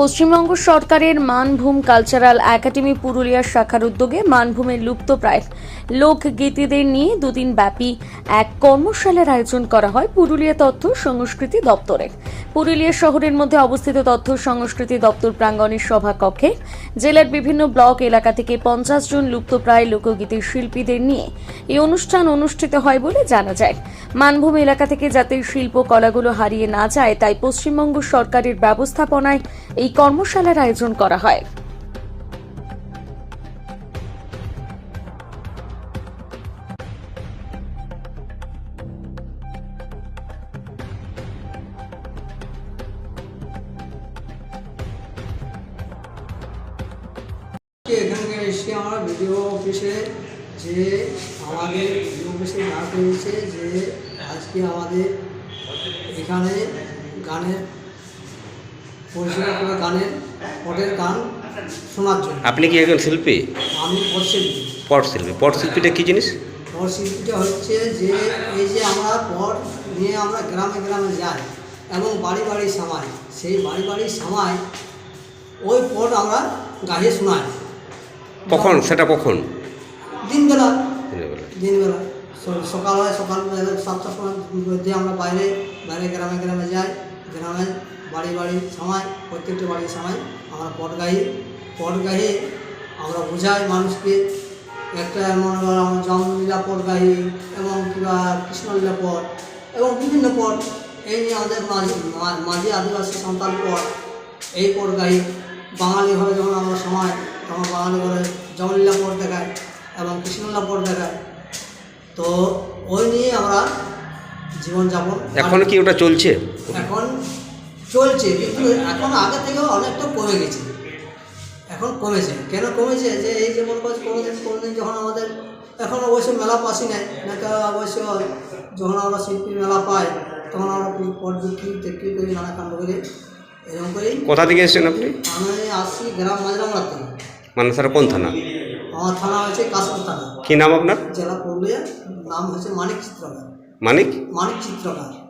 পশ্চিমবঙ্গ সরকারের Manbhum cultural academy পুরুলিয়ার শাখার উদ্যোগে মানভূমের লুপ্তপ্রায় লোকগীতিদের নিয়ে দুদিন ব্যাপী এক কর্মশালার আয়োজন করা হয় পুরুলিয়া তথ্য সংস্কৃতি দপ্তরে। পুরুলিয়া শহরের মধ্যে অবস্থিত তথ্য সংস্কৃতি দপ্তর প্রাঙ্গণের সভাকক্ষে জেলার বিভিন্ন ব্লক এলাকা থেকে পঞ্চাশ জন লুপ্তপ্রায় লোকগীতির শিল্পীদের নিয়ে এই অনুষ্ঠান অনুষ্ঠিত হয় বলে জানা যায়। মানভূম এলাকা থেকে যাতে শিল্প কলাগুলো হারিয়ে না যায়, তাই পশ্চিমবঙ্গ সরকারের ব্যবস্থাপনায় এই কর্মশালার আয়োজন করা হয়। এখানে এসে আমরা ভিডিও অফিসে যে আমাদের অফিসে ডাক হয়েছে যে আজকে আমাদের এখানে গানের পরিষেবা করে গানের পটের গান শোনার জন্য। আপনি কি একজন শিল্পী? আমি পটশিল্পী পট শিল্পী। পট শিল্পীটা কি জিনিস? পটশিল্পীটা হচ্ছে যে এই যে আমরা পট নিয়ে আমরা গ্রামে গ্রামে যাই এবং বাড়ি বাড়ি সামাই সেই বাড়ি বাড়ি সামাই ওই পট আমরা গাইয়ে শোনাই। কখন? সেটা কখন? দিনবেলা। দিনবেলা। সকাল হয় সকাল সাতটার সময় মধ্যে আমরা বাইরে বাইরে গ্রামে গ্রামে যাই গ্রামে বাড়ি বাড়ি সময় প্রত্যেকটি বাড়ির সময় আমরা পট গাই। পট গাইয়ে আমরা বোঝাই মানুষকে একটা মনে করো আমরা জন্মলীলা পট গাই এবং কিংবা কৃষ্ণলীলা পট এবং বিভিন্ন পট। এই নিয়ে আমাদের মাঝি মাঝি আদিবাসী সন্তান পট এই পট গাই। বাঙালি ঘরে যখন আমরা সময় তখন বাঙালি ঘরে জমলীলা পট এবং দেখায় তো ওই নিয়ে আমরা জীবনযাপন এখন কি ওটা চলছে? এখন চলছে কিন্তু এখন আগে থেকেও অনেকটা কমে গেছে। এখন কমেছে। কেন কমেছে? যে এই যে মনে করছে কোনোদিন কোনোদিন যখন আমাদের এখন অবশ্য মেলা পাসি নেই। নাকি অবশ্য যখন আমরা শিল্পী মেলা পাই তখন আমরা পট বিক্রি করি নানা কাণ্ড করি এরকম করেই কোথা থেকে এসেছেন আপনি? আমি আসছি গ্রাম মাজরামড়া থেকে। মানে স্যার কোন থানা? আমার থানা হয়েছে কাশপুর থানা। কি নাম আপনার? জেলা পুরুলিয়া নাম হচ্ছে মানিক চিত্রকার। মানিক? মানিক চিত্রকার।